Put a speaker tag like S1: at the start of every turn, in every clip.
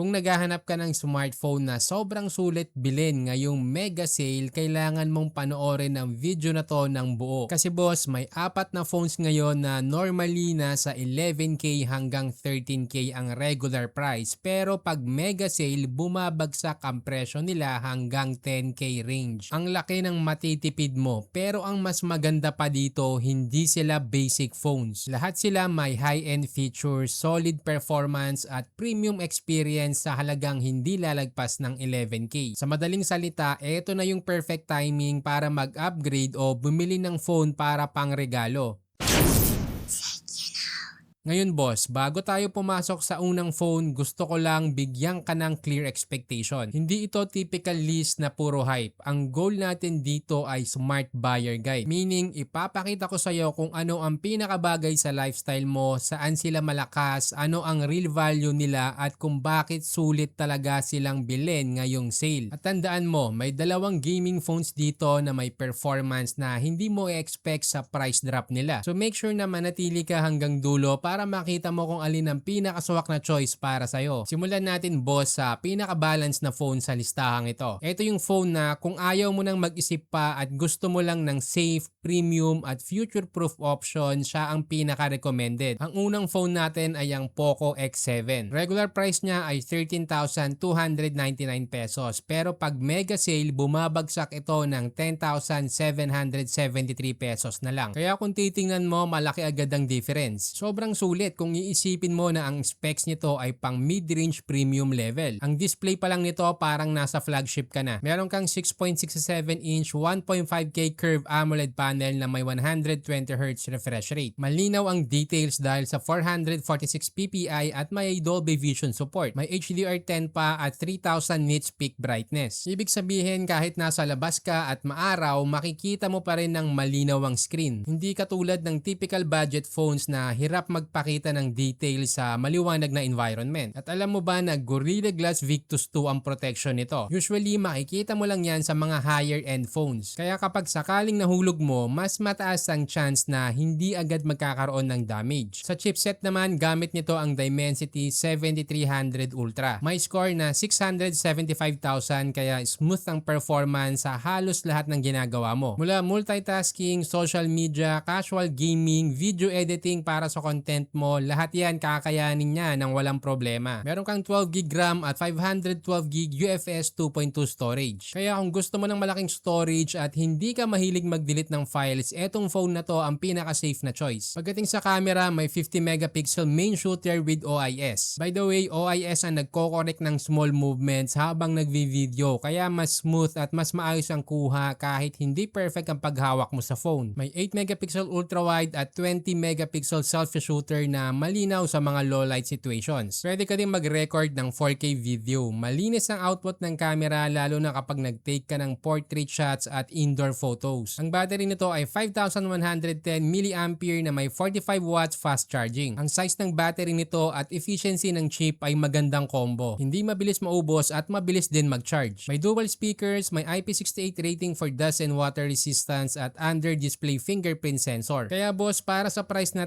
S1: Kung naghahanap ka ng smartphone na sobrang sulit bilhin ngayong mega sale, kailangan mong panoorin ang video na to ng buo. Kasi boss, may apat na phones ngayon na normally nasa 11k hanggang 13k ang regular price. Pero pag mega sale, bumabagsak ang presyo nila hanggang 10k range. Ang laki ng matitipid mo. Pero ang mas maganda pa dito, hindi sila basic phones. Lahat sila may high-end features, solid performance at premium experience sa halagang hindi lalagpas ng 11k. Sa madaling salita, ito na yung perfect timing para mag-upgrade o bumili ng phone para pang regalo. Ngayon boss, bago tayo pumasok sa unang phone, gusto ko lang bigyan ka ng clear expectation. Hindi ito typical list na puro hype. Ang goal natin dito ay smart buyer guide. Meaning, ipapakita ko sa iyo kung ano ang pinakabagay sa lifestyle mo, saan sila malakas, ano ang real value nila at kung bakit sulit talaga silang bilhin ngayong sale. At tandaan mo, may dalawang gaming phones dito na may performance na hindi mo i-expect sa price drop nila. So make sure na manatili ka hanggang dulo makita mo kung alin ang pinakaswak na choice para sa'yo. Simulan natin boss sa pinaka-balance na phone sa listahang ito. Ito yung phone na kung ayaw mo nang mag-isip pa at gusto mo lang ng safe, premium at future-proof option, siya ang pinaka-recommended. Ang unang phone natin ay ang Poco X7. Regular price niya ay 13,299 pesos pero pag mega sale, bumabagsak ito ng 10,773 pesos na lang. Kaya kung titingnan mo, malaki agad ang difference. Sobrang sulit kung iisipin mo na ang specs nito ay pang mid-range premium level. Ang display pa lang nito parang nasa flagship ka na. Meron kang 6.67 inch 1.5K curve AMOLED panel na may 120Hz refresh rate. Malinaw ang details dahil sa 446 ppi at may Dolby Vision support. May HDR10 pa at 3000 nits peak brightness. Ibig sabihin kahit nasa labas ka at maaraw, makikita mo pa rin ng malinaw ang screen. Hindi katulad ng typical budget phones na hirap magpakita ng detail sa maliwanag na environment. At alam mo ba na Gorilla Glass Victus 2 ang protection nito? Usually makikita mo lang yan sa mga higher end phones. Kaya kapag sakaling nahulog mo, mas mataas ang chance na hindi agad magkakaroon ng damage. Sa chipset naman, gamit nito ang Dimensity 7300 Ultra. May score na 675,000 kaya smooth ang performance sa halos lahat ng ginagawa mo. Mula multitasking, social media, casual gaming, video editing para sa content mo, lahat yan kakayanin niya ng walang problema. Meron kang 12GB RAM at 512GB UFS 2.2 storage. Kaya kung gusto mo ng malaking storage at hindi ka mahilig mag-delete ng files, etong phone na to ang pinaka-safe na choice. Pagdating sa camera, may 50 megapixel main shooter with OIS. By the way, OIS ang nagko-correct ng small movements habang nagvi-video kaya mas smooth at mas maayos ang kuha kahit hindi perfect ang paghawak mo sa phone. May 8 megapixel ultra wide at 20 megapixel selfie shooter na malinaw sa mga low light situations. Pwede ka din mag-record ng 4K video. Malinis ang output ng camera lalo na kapag nag-take ka ng portrait shots at indoor photos. Ang battery nito ay 5110 mAh na may 45 watts fast charging. Ang size ng battery nito at efficiency ng chip ay magandang combo. Hindi mabilis maubos at mabilis din mag-charge. May dual speakers, may IP68 rating for dust and water resistance at under display fingerprint sensor. Kaya boss, para sa price na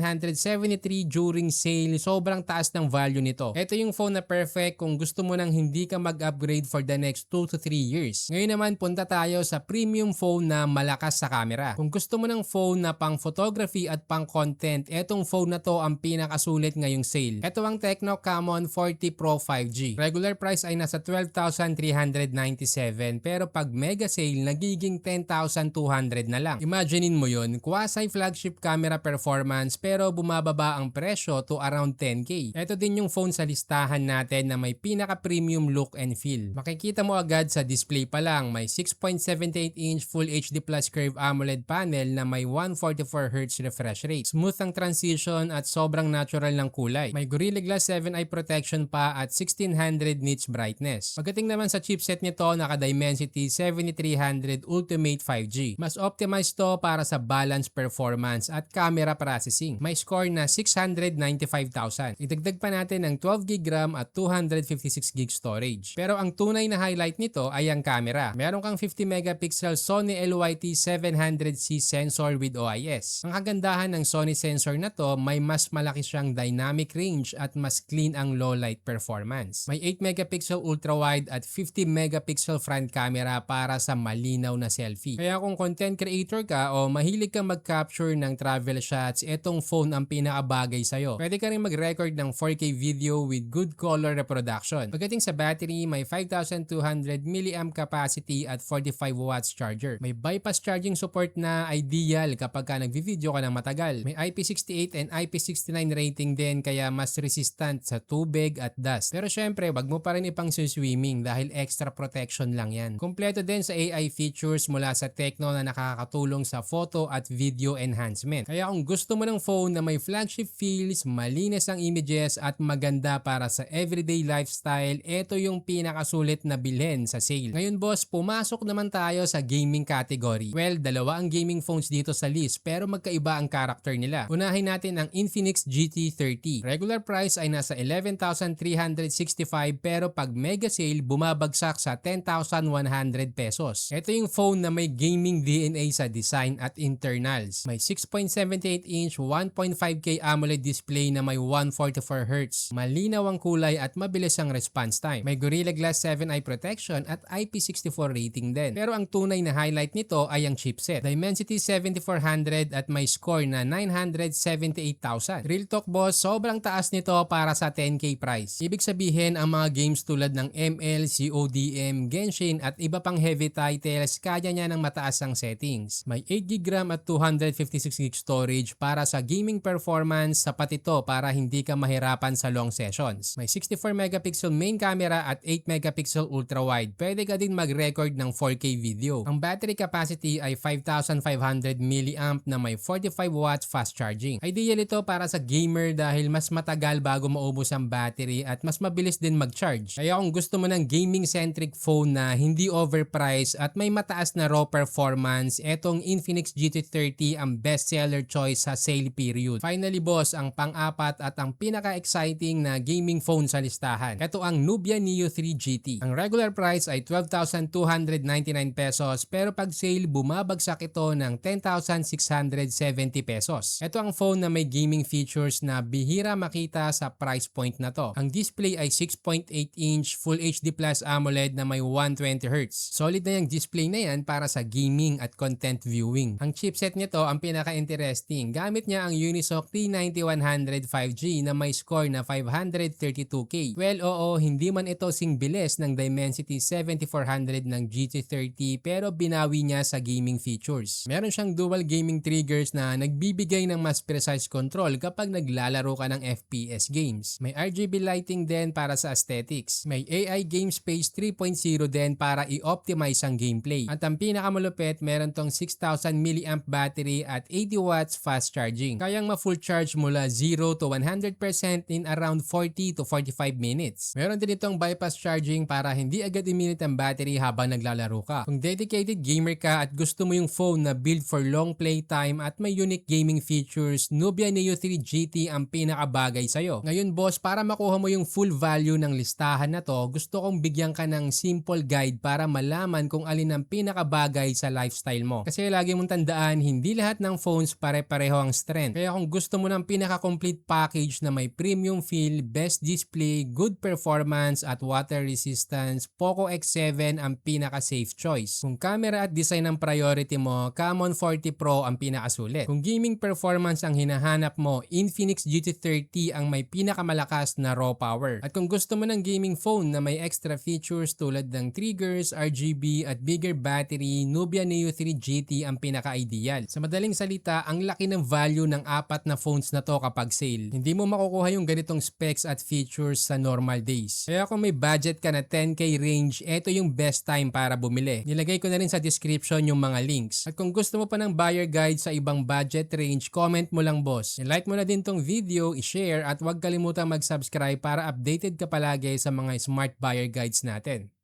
S1: 10,773 during sale, sobrang taas ng value nito. Ito yung phone na perfect kung gusto mo nang hindi ka mag-upgrade for the next 2 to 3 years. Ngayon naman, punta tayo sa premium phone na malakas sa camera. Kung gusto mo ng phone na pang photography at pang content, etong phone na to ang pinakasulit ngayong sale. Ito ang Tecno Camon 40 Pro 5G. Regular price ay nasa 12,397 pero pag mega sale, nagiging 10,200 na lang. Imaginein mo yon quasi flagship camera performance pero bumababa ang presyo to around 10k. Ito din yung phone sa listahan natin na may pinaka-premium look and feel. Makikita mo agad sa display pa lang, may 6.78 inch Full HD Plus Curve AMOLED panel na may 144Hz refresh rate. Smooth ang transition at sobrang natural ng kulay. May Gorilla Glass 7 eye protection pa at 1600 nits brightness. Pagdating naman sa chipset nito, naka-Dimensity 7300 Ultimate 5G. Mas optimized to para sa balance performance at camera processing. Charging. May score na 695,000. Idagdag pa natin ang 12GB RAM at 256GB storage. Pero ang tunay na highlight nito ay ang camera. Meron kang 50 megapixel Sony LYT 700C sensor with OIS. Ang kagandahan ng Sony sensor na to, may mas malaki siyang dynamic range at mas clean ang low light performance. May 8 megapixel ultra wide at 50 megapixel front camera para sa malinaw na selfie. Kaya kung content creator ka o mahilig kang mag-capture ng travel shots, etong phone ang pinakabagay sa'yo. Pwede ka rin mag-record ng 4K video with good color reproduction. Pagdating sa battery, may 5200 mAh capacity at 45 watts charger. May bypass charging support na ideal kapag ka nagvi-video ka ng matagal. May IP68 and IP69 rating din kaya mas resistant sa tubig at dust. Pero syempre, wag mo pa rin ipang swimming dahil extra protection lang yan. Kompleto din sa AI features mula sa Tecno na nakakatulong sa photo at video enhancement. Kaya kung gusto mo ng phone na may flagship feels, malinis ang images at maganda para sa everyday lifestyle, ito yung pinakasulit na bilhin sa sale. Ngayon boss, pumasok naman tayo sa gaming category. Well, dalawa ang gaming phones dito sa list pero magkaiba ang character nila. Unahin natin ang Infinix GT30. Regular price ay nasa 11,365 pero pag mega sale bumabagsak sa 10,100 pesos. Ito yung phone na may gaming DNA sa design at internals. May 6.78 inch 1.5K AMOLED display na may 144Hz. Malinaw ang kulay at mabilis ang response time. May Gorilla Glass 7 eye protection at IP64 rating din. Pero ang tunay na highlight nito ay ang chipset. Dimensity 7400 at may score na 978,000. Real talk boss, sobrang taas nito para sa 10k price. Ibig sabihin ang mga games tulad ng ML, CODM, Genshin at iba pang heavy titles kaya niya ng mataas ang settings. May 8GB RAM at 256GB storage para sa gaming performance sapat ito para hindi ka mahirapan sa long sessions. May 64 megapixel main camera at 8 megapixel ultra wide. Pwede ka din mag-record ng 4K video. Ang battery capacity ay 5500 mAh na may 45 watts fast charging. Ideal ito para sa gamer dahil mas matagal bago maubos ang battery at mas mabilis din mag-charge. Kaya kung gusto mo ng gaming-centric phone na hindi overpriced at may mataas na raw performance, etong Infinix GT30 ang best seller choice sa sale period. Finally boss, ang pang-apat at ang pinaka-exciting na gaming phone sa listahan. Ito ang Nubia Neo 3 GT. Ang regular price ay 12,299 pesos pero pag sale bumabagsak ito ng 10,670 pesos. Ito ang phone na may gaming features na bihira makita sa price point na to. Ang display ay 6.8 inch Full HD Plus AMOLED na may 120Hz. Solid na yung display na yan para sa gaming at content viewing. Ang chipset nito ang pinaka-interesting. Gamit niya ang Unisoc T9100 5G na may score na 532K. Well, oo, hindi man ito sing bilis ng Dimensity 7400 ng GT30 pero binawi niya sa gaming features. Meron siyang dual gaming triggers na nagbibigay ng mas precise control kapag naglalaro ka ng FPS games. May RGB lighting din para sa aesthetics. May AI Game Space 3.0 din para i-optimize ang gameplay. At ang pinakamalupit, meron tong 6,000 mAh battery at 80 watts fast charging. Kayang ma-full charge mula 0 to 100% in around 40 to 45 minutes. Meron din itong bypass charging para hindi agad iminit ang battery habang naglalaro ka. Kung dedicated gamer ka at gusto mo yung phone na build for long playtime at may unique gaming features, Nubia Neo 3 GT ang pinakabagay sa'yo. Ngayon boss, para makuha mo yung full value ng listahan na to, gusto kong bigyan ka ng simple guide para malaman kung alin ang pinakabagay sa lifestyle mo. Kasi lagi mong tandaan, hindi lahat ng phones pare-pareho ang strength. Kaya kung gusto mo ng pinaka-complete package na may premium feel, best display, good performance at water resistance, Poco X7 ang pinaka-safe choice. Kung camera at design ang priority mo, Camon 40 Pro ang pinakasulit. Kung gaming performance ang hinahanap mo, Infinix GT30 ang may pinakamalakas na raw power. At kung gusto mo ng gaming phone na may extra features tulad ng triggers, RGB at bigger battery, Nubia Neo 3 GT ang pinaka-ideal. Sa madaling salita, ang laki ng value ng apat na phones na to kapag sale. Hindi mo makukuha yung ganitong specs at features sa normal days. Kaya kung may budget ka na 10k range, ito yung best time para bumili. Nilagay ko na rin sa description yung mga links. At kung gusto mo pa ng buyer guide sa ibang budget range, comment mo lang boss. I-like mo na din tong video, i-share at huwag kalimutang mag-subscribe para updated ka palagi sa mga smart buyer guides natin.